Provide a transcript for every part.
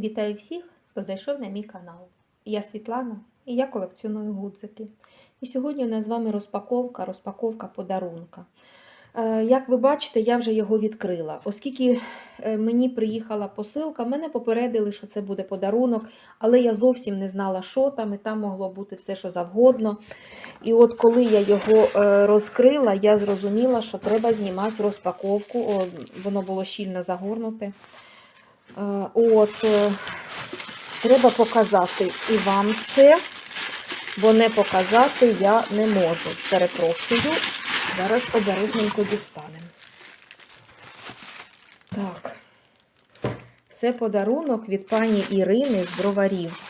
Вітаю всіх, хто зайшов на мій канал. Я Світлана і я колекціоную гудзики. І сьогодні у нас з вами розпаковка, розпаковка подарунка. Е, Як ви бачите, я вже його відкрила. Оскільки е, мені приїхала посилка, мене попередили, що це буде подарунок, але я зовсім не знала, що там, і там могло бути все, що завгодно. І от коли я його е, розкрила, я зрозуміла, що треба знімати розпаковку. Воно було щільно загорнуте. Е, От, е, треба показати і вам це, бо не показати я не можу. Перепрошую. Зараз обережненько дістанемо. Так. Це подарунок від пані Ірини з броварів.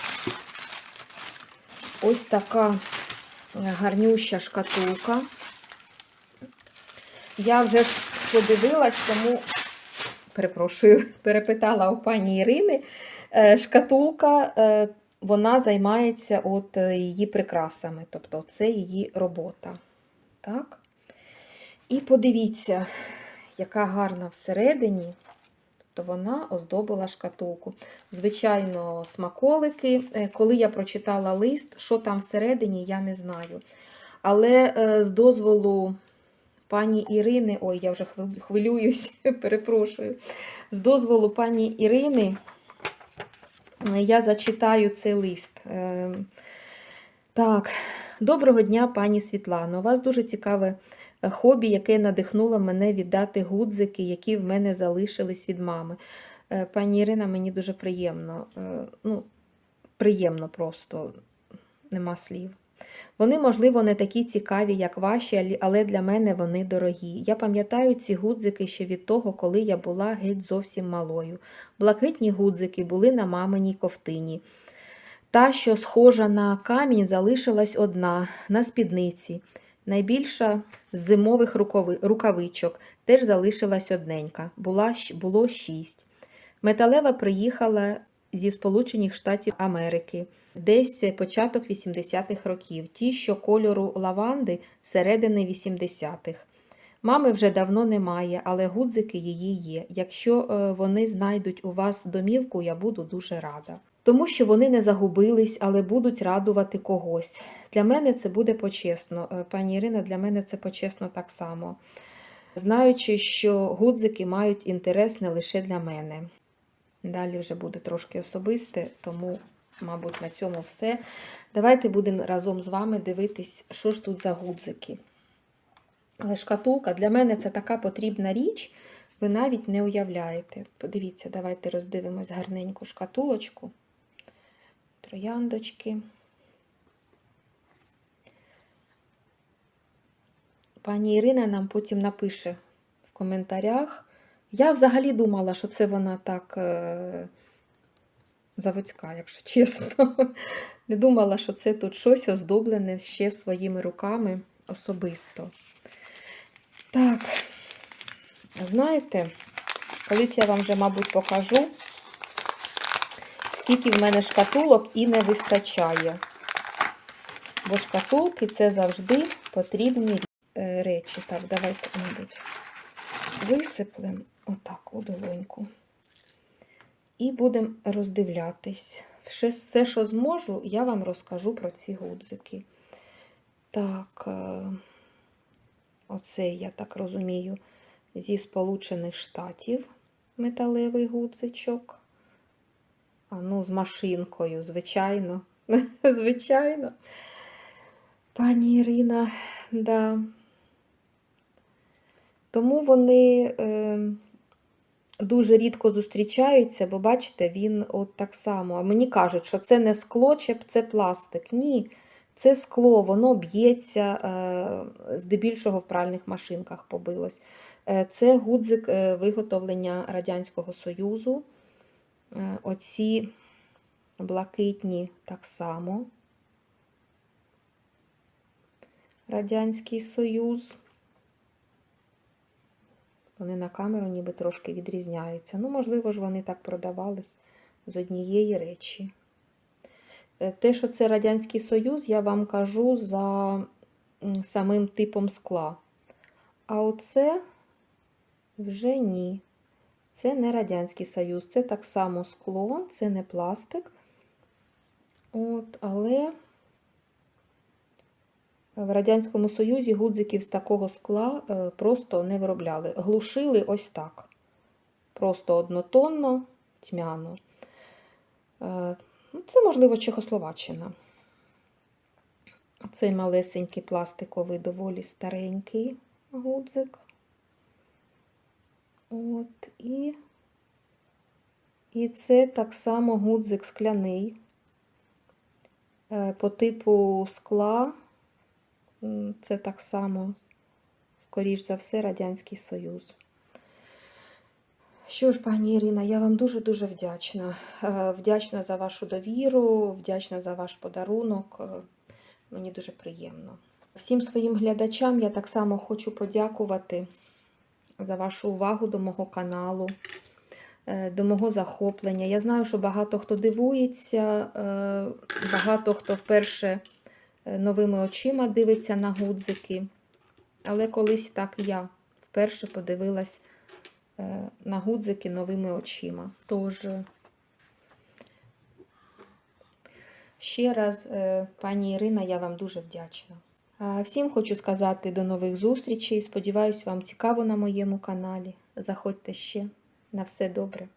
Ось така гарнюща шкатулка. Я вже подивилась, тому перепрошую, перепитала у пані Ірини. Е, Шкатулка, е, вона займається от е, її прикрасами, тобто це її робота. Так? І подивіться, яка гарна всередині. Тобто вона оздобила шкатулку. Звичайно, смаколики. Коли я прочитала лист, що там всередині, я не знаю. Але з дозволу пані Ірини, ой, я вже хвилююсь, перепрошую. З дозволу пані Ірини е, я зачитаю цей лист. Е, Так, доброго дня, пані Світлано. У вас дуже цікаве е, хобі, яке надихнуло мене віддати гудзики, які в мене залишились від мами. Пані Ірина, мені дуже приємно. Ну, приємно просто, нема слів. Вони, можливо, не такі цікаві, як ваші, але для мене вони дорогі. Я пам'ятаю ці гудзики ще від того, коли я була геть зовсім малою. Блакитні гудзики були на маминій ковтині. Та, що схожа на камінь, залишилась одна на спідниці. Найбільша з зимових рукавичок теж залишилась одненька, було шість. Металева приїхала зі Сполучених Штатів Америки, десь початок 80-х років, ті, що кольору лаванди середини 80-х. Мами вже давно немає, але гудзики її є. Якщо е, вони знайдуть у вас домівку, я буду дуже рада. Тому що вони не загубились, але будуть радувати когось. Для мене це буде почесно. Е, Пані Ірина, для мене це почесно так само. Знаючи, що гудзики мають інтерес не лише для мене. Далі вже буде трошки особисте, тому, мабуть, на цьому все. Давайте будемо разом з вами дивитись, що ж тут за гудзики. Але шкатулка для мене це така потрібна річ, ви навіть не уявляєте. Подивіться, давайте роздивимось гарненьку шкатулочку. Трояндочки. Пані Ірина нам потім напише в коментарях. Я взагалі думала, що це вона так е, заводська, якщо чесно. Не думала, що це тут щось оздоблене ще своїми руками особисто. Так, знаєте, колись я вам вже, мабуть, покажу, скільки в мене шкатулок і не вистачає. Бо шкатулки це завжди потрібні е, речі. Так, давайте, мабуть, висиплемо отак у долоньку. І будемо роздивлятись. Все, що зможу, я вам розкажу про ці гудзики. Так, е, оцей, я так розумію, зі Сполучених Штатів металевий гудзичок. А ну, з машинкою, звичайно. Звичайно. Пані Ірина, да. Тому вони е, дуже рідко зустрічаються, бо бачите, він от так само. А мені кажуть, що це не скло, чи це пластик. Ні, це скло, воно б'ється, е, здебільшого в пральних машинках побилось. Е, це гудзик е, виготовлення Радянського Союзу. Оці блакитні так само. Радянський Союз. Вони на камеру ніби трошки відрізняються. Ну, можливо ж, вони так продавались з однієї речі. Е, Те, що це Радянський Союз, я вам кажу за самим типом скла. А оце вже ні. Це не Радянський Союз, це так само скло, це не пластик. От, але в Радянському Союзі гудзиків з такого скла е, просто не виробляли. Глушили ось так. Просто однотонно, тьмяно. Е, ну, Це, можливо, Чехословаччина. Цей малесенький пластиковий, доволі старенький гудзик. От, і, і це так само гудзик скляний. Е, По типу скла. Це так само, скоріш за все, Радянський Союз. Що ж, пані Ірина, я вам дуже-дуже вдячна. Е, Вдячна за вашу довіру, вдячна за ваш подарунок. Е, Мені дуже приємно. Всім своїм глядачам я так само хочу подякувати за вашу увагу до мого каналу, е, до мого захоплення. Я знаю, що багато хто дивується, багато хто вперше новими очима дивиться на гудзики. Але колись так я вперше подивилась е, на гудзики новими очима. Тож, е, ще раз, е, пані Ірина, я вам дуже вдячна. Всім хочу сказати до нових зустрічей. Сподіваюсь, вам цікаво на моєму каналі. Заходьте ще. На все добре.